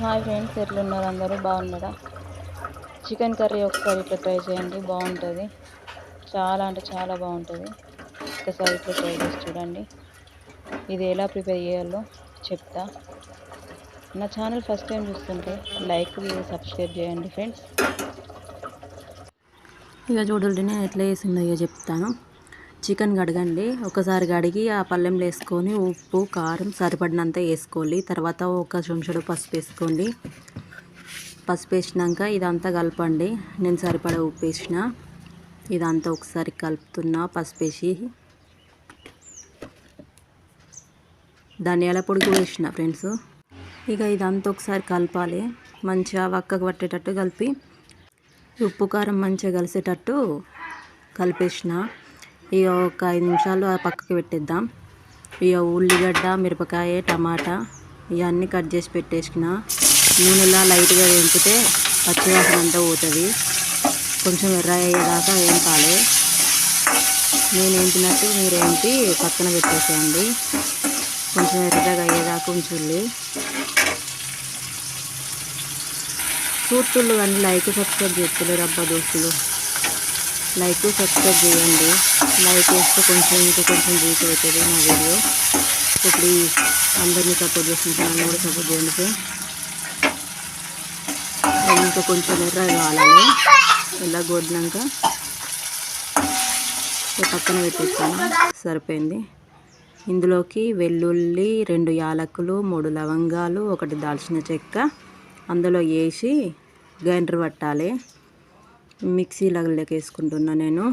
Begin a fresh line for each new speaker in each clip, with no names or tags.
Hi friends ఎట్లున్నారు అందరూ? బాగున్నారా? చికెన్ కర్రీ ఒకసారి ఇట్లా ట్రై చేయండి బాగుంటుంది. చాలా అంటే చాలా బాగుంటుంది. ఒకసారి ఇట్లా ట్రై చేసి చూడండి. ఇది ఎలా ప్రిపేర్ చేయాలో చెప్తా. నా ఛానల్ ఫస్ట్ టైం చూస్తుంటే లైక్ సబ్స్క్రైబ్ చేయండి ఫ్రెండ్స్.
ఇక చూడండి నేను ఎట్లా చేసిందో ఇక చెప్తాను. చికెన్ కడగండి. ఒకసారి కడిగి ఆ పళ్ళెంలో వేసుకొని ఉప్పు కారం సరిపడినంత వేసుకోవాలి తర్వాత ఒక చెంచుడు పసుపు వేసుకోండి. పసుపు వేసినాక ఇదంతా కలపండి. నేను సరిపడా ఉప్పు వేసిన. ఇదంతా ఒకసారి కలుపుతున్నా పసుపు వేసి. ధనియాల పొడి కూడా వేసిన ఫ్రెండ్స్. ఇక ఇదంతా ఒకసారి కలపాలి. మంచిగా వక్కకు పట్టేటట్టు కలిపి. ఉప్పు కారం మంచిగా కలిసేటట్టు కలిపేసిన. ఇక ఒక ఐదు నిమిషాలు ఆ పక్కకి పెట్టేద్దాం. ఇక ఉల్లిగడ్డ మిరపకాయ టమాటా ఇవన్నీ కట్ చేసి పెట్టేసిన నూనెలా లైట్గా వేంపితే పచ్చివాసన అంతా పోతుంది. కొంచెం ఎర్ర అయ్యేదాకా వేంపాలి. నేను వేంపినట్టు మీరు ఏంటి పక్కన పెట్టేసేయండి. కొంచెం ఎర్రగా అయ్యేదాకా ఉంచుల్లి. చూస్తుళ్ళు కానీ లైక్ సబ్స్క్రైబ్ చేస్తలేరు అబ్బా దోస్తులు. లైక్ సబ్స్క్రైబ్ చేయండి. లైక్ చేస్తే కొంచెం ఇంకా కొంచెం రీచ్ అవుతుంది నా వీడియో. ఇప్పుడు అందరినీ సపోర్ట్ చేసిన నన్ను కూడా సపోర్ట్ చేయండి. సార్ ఇంకా కొంచెం ఎర్ర కావాలి. ఇలా కొట్టినాక? పక్కన పెట్టేస్తాను. సరిపోయింది. ఇందులోకి వెల్లుల్లి రెండు యాలకులు మూడు లవంగాలు ఒకటి దాల్చిన చెక్క అందులో వేసి గ్రైండర్ పట్టాలి. మిక్సీలోకి వేసుకుంటున్నా నేను.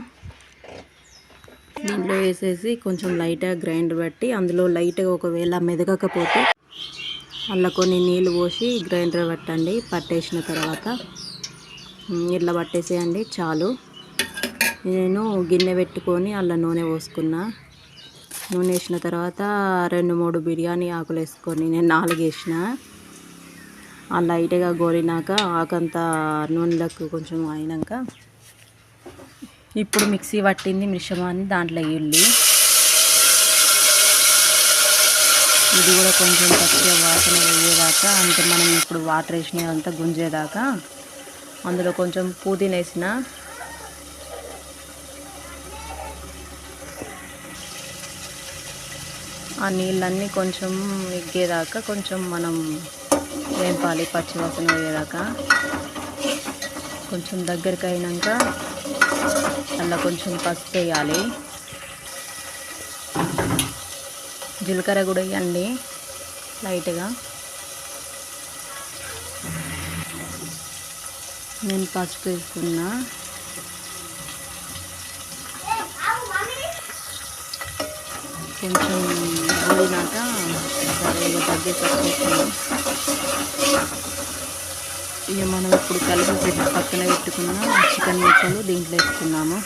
దీంట్లో వేసేసి కొంచెం లైట్గా గ్రైండర్ పెట్టి అందులో లైట్గా ఒకవేళ మెదగకపోతే అలా కొన్ని నీళ్ళు పోసి గ్రైండర్ పట్టండి. పట్టేసిన తర్వాత ఇట్లా పట్టేసేయండి చాలు. నేను గిన్నె పెట్టుకొని అలా నూనె పోసుకున్నా. నూనె వేసిన తర్వాత రెండు మూడు బిర్యానీ ఆకులు వేసుకొని నేను నాలుగు వేసిన. లైట్గా గోలినాక ఆకంతా నూనెలకు కొంచెం అయినాక ఇప్పుడు మిక్సీ పట్టింది మిశ్రమాన్ని దాంట్లో ఇల్లి ఇది కూడా కొంచెం తక్కువ వాసన వేయేదాకా అంటే మనం ఇప్పుడు వాటర్ వేసినదంతా గుంజేదాకా అందులో కొంచెం పుదీనా వేసిన ఆ నీళ్ళన్నీ కొంచెం ఎగ్గేదాకా కొంచెం మనం వేపాలి పచ్చివాసన పోయేదాకా. కొంచెం దగ్గరికి అయినాక అలా కొంచెం పసుపు వేయాలి. జీలకర్ర కూడా వేయండి లైట్గా. నేను పసుపు వేసుకున్నా. కొంచెం ఊడినాక సరే ఇక తగ్గి ఇక మనం ఇప్పుడు కలిపి పెట్టి పక్కన పెట్టుకున్న చికెన్ ముక్కలు దీంట్లో వేసుకున్నాము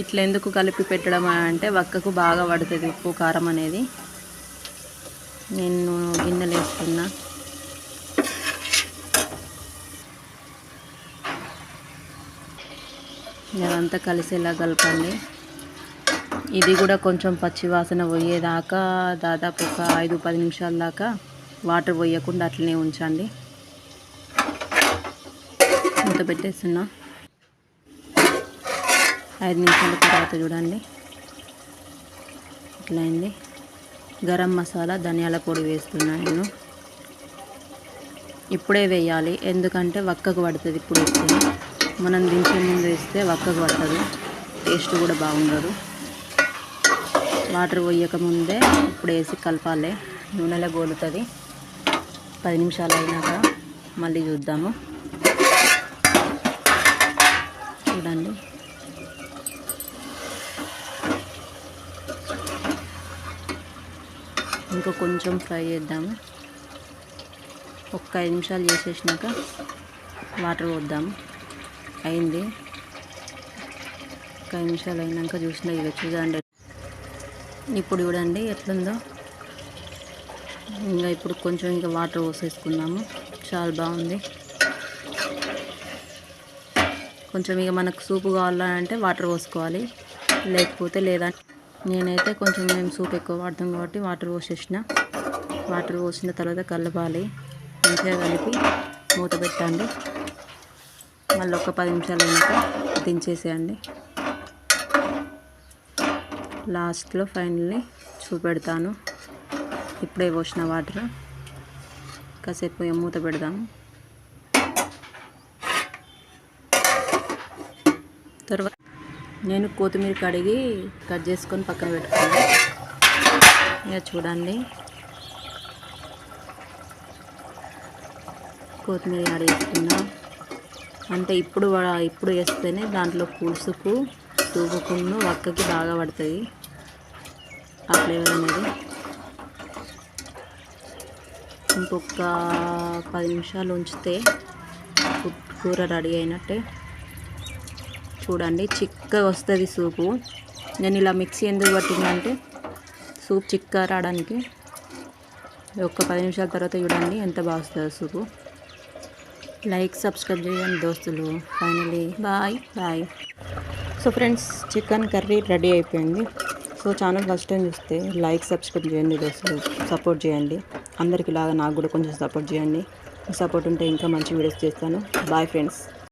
ఇట్లా ఎందుకు కలిపి పెట్టడం అంటే వక్కకు బాగా పడుతుంది ఉప్పు కారం అనేది. నేను గిన్నెలు వేస్తున్నా ఇదంతా కలిసేలా కలపండి. ఇది కూడా కొంచెం పచ్చి వాసన పోయేదాకా దాదాపు ఒక ఐదు పది నిమిషాల దాకా వాటర్ పోయకుండా అట్లనే ఉంచండి. మూత పెట్టేస్తున్నా. ఐదు నిమిషాల తర్వాత చూడండి. ఇట్లా అయింది. గరం మసాలా ధనియాల పొడి వేస్తున్నా నేను. ఇప్పుడే వేయాలి ఎందుకంటే వక్కకు పడుతుంది ఇప్పుడు వేస్తే. మనం దించే ముందు వేస్తే వక్కకు పడుతుంది టేస్ట్ కూడా బాగుండదు. వాటర్ పోయక ముందే ఇప్పుడు వేసి కలపాలి. నూనెలో గోలుతుంది. పది నిమిషాలు అయినాక మళ్ళీ చూద్దాము. చూడండి. ఇంకా కొంచెం ఫ్రై చేద్దాము. ఒక్క ఐదు నిమిషాలు చేసేసినాక వాటర్ పోద్దాము. అయింది. ఒక ఐదు నిమిషాలు అయినాక చూసిన ఇక చూడండి. ఇప్పుడు చూడండి ఎట్లుందో. ఇంకా ఇప్పుడు కొంచెం ఇంకా వాటర్ పోసేసుకున్నాము చాలా బాగుంది. కొంచెం ఇక మనకు సూపు కావాలంటే వాటర్ పోసుకోవాలి. లేకపోతే లేదా నేనైతే కొంచెం మేము సూప్ ఎక్కువ వాడతాం కాబట్టి వాటర్ పోసేసిన. వాటర్ పోసిన తర్వాత కలపాలి. మంచిగా కలిపి మూత పెట్టండి. మళ్ళీ ఒక పది నిమిషాలు అయినాక దించేసేయండి. లాస్ట్లో ఫైనల్లీ చూపెడతాను. ఇప్పుడే పోసిన వాటర్. కాసేపు మూత పెడదాము. తర్వాత నేను కొత్తిమీర కడిగి కట్ చేసుకొని పక్కన పెట్టుకున్నాను ఇక చూడండి. కొత్తిమీర యాడ్ చేసుకున్నా. అంటే ఇప్పుడు ఇప్పుడు వేస్తేనే దాంట్లో పులుసుకు సూపుకును వక్కకి బాగా పడుతుంది ఆ ఫ్లేవర్ అనేది. ఇంకొక పది నిమిషాలు ఉంచితే కూర రెడీ అయినట్టే. చూడండి చిక్కగా వస్తుంది సూపు. నేను ఇలా మిక్సీ ఎందుకు పట్టిందంటే సూప్ చిక్క రావడానికి ఒక పది నిమిషాల తర్వాత చూడండి ఎంత బాగా వస్తుందో సూపు. లైక్ సబ్స్క్రైబ్ చేయండి దోస్తులు. Finally bye bye. So friends chicken curry ready అయిపోయింది. సో ఛానల్ ఫస్ట్ టైం చూస్తే లైక్ సబ్స్క్రైబ్ చేయండి దోస్తులు సపోర్ట్ చేయండి. అందరికి లాగా నాకు కూడా కొంచెం సపోర్ట్ చేయండి. సపోర్ట్ ఉంటే ఇంకా మంచి వీడియోస్ చేస్తాను. Bye friends.